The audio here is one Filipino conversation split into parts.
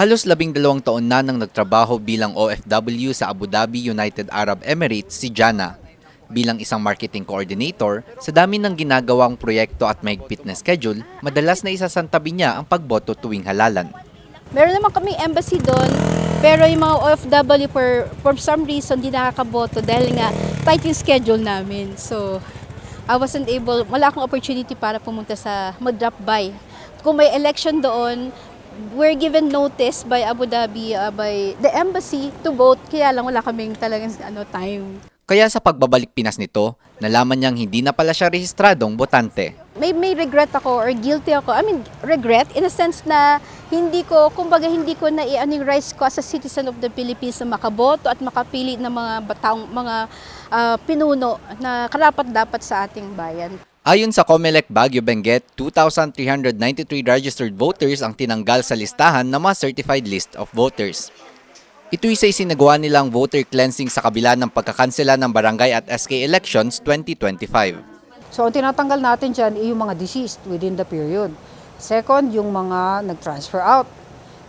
Halos labing dalawang taon na nang nagtrabaho bilang OFW sa Abu Dhabi, United Arab Emirates si Jana. Bilang isang marketing coordinator, sa dami ng ginagawang proyekto at mahigpit na schedule, madalas na isasantabi niya ang pagboto tuwing halalan. Meron naman kami embassy doon, pero yung mga OFW for, for some reason di nakakaboto dahil nga tight yung schedule namin. So, I wasn't able, wala akong opportunity para pumunta sa, mag-drop by. Kung may election doon, we're given notice by Abu Dhabi, uh, by the embassy to vote, kaya lang wala kaming talagang ano, time. Kaya sa pagbabalik Pinas nito, nalaman niyang hindi na pala siya rehistradong botante. may may regret ako or guilty ako. I mean, regret in a sense na hindi ko, kumbaga hindi ko na i-ano yung rights ko as a citizen of the Philippines na makaboto at makapili ng mga bataong, mga ah, pinuno na karapat dapat sa ating bayan. Ayon sa COMELEC Baguio Benguet, 2,393 registered voters ang tinanggal sa listahan ng mga certified list of voters. Ito'y sa isinagawa nilang voter cleansing sa kabila ng pagkakansela ng barangay at SK elections 2025. So, ang tinatanggal natin dyan ay yung mga deceased within the period. Second, yung mga nag-transfer out.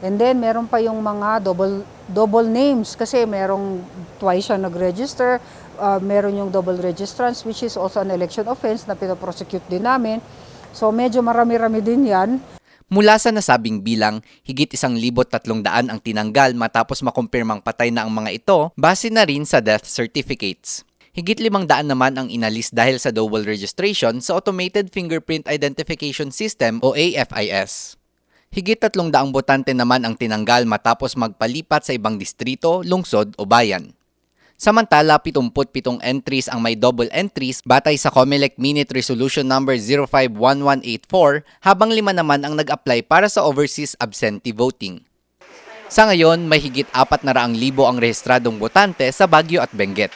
And then, meron pa yung mga double double names kasi merong twice siya nag-register, uh, meron yung double registrants which is also an election offense na pinoprosecute din namin. So, medyo marami-rami din yan. Mula sa nasabing bilang, higit isang libot tatlong daan ang tinanggal matapos makumpirmang patay na ang mga ito base na rin sa death certificates. Higit limang daan naman ang inalis dahil sa double registration sa Automated Fingerprint Identification System o AFIS. Higit tatlong daang botante naman ang tinanggal matapos magpalipat sa ibang distrito, lungsod o bayan. Samantala, 77 entries ang may double entries batay sa COMELEC Minute Resolution Number 051184 habang lima naman ang nag-apply para sa overseas absentee voting. Sa ngayon, may higit 400,000 ang rehistradong botante sa Baguio at Benguet.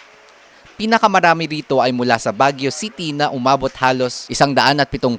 Pinakamarami rito ay mula sa Baguio City na umabot halos 170,000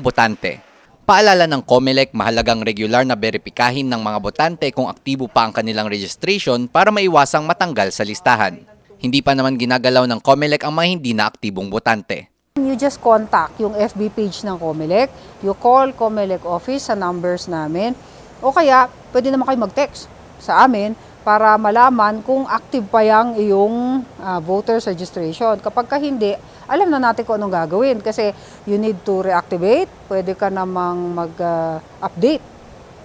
botante. Paalala ng COMELEC mahalagang regular na beripikahin ng mga botante kung aktibo pa ang kanilang registration para maiwasang matanggal sa listahan. Hindi pa naman ginagalaw ng COMELEC ang mga hindi na aktibong botante. You just contact yung FB page ng Comelec, you call Comelec office sa numbers namin, o kaya pwede naman kayo mag-text sa amin para malaman kung active pa yung iyong ah, voters registration. Kapag ka hindi, alam na natin kung anong gagawin kasi you need to reactivate, pwede ka namang mag-update.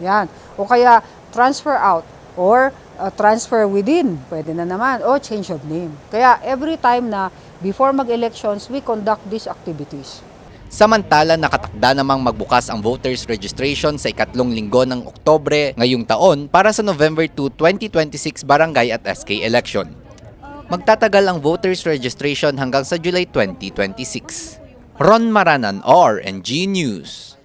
Yan. O kaya transfer out or uh, transfer within, pwede na naman, o change of name. Kaya every time na before mag-elections, we conduct these activities. Samantala, nakatakda namang magbukas ang voters registration sa ikatlong linggo ng Oktobre ngayong taon para sa November 2, 2026 barangay at SK election. Magtatagal ang voters registration hanggang sa July 2026. Ron Maranan, RNG News.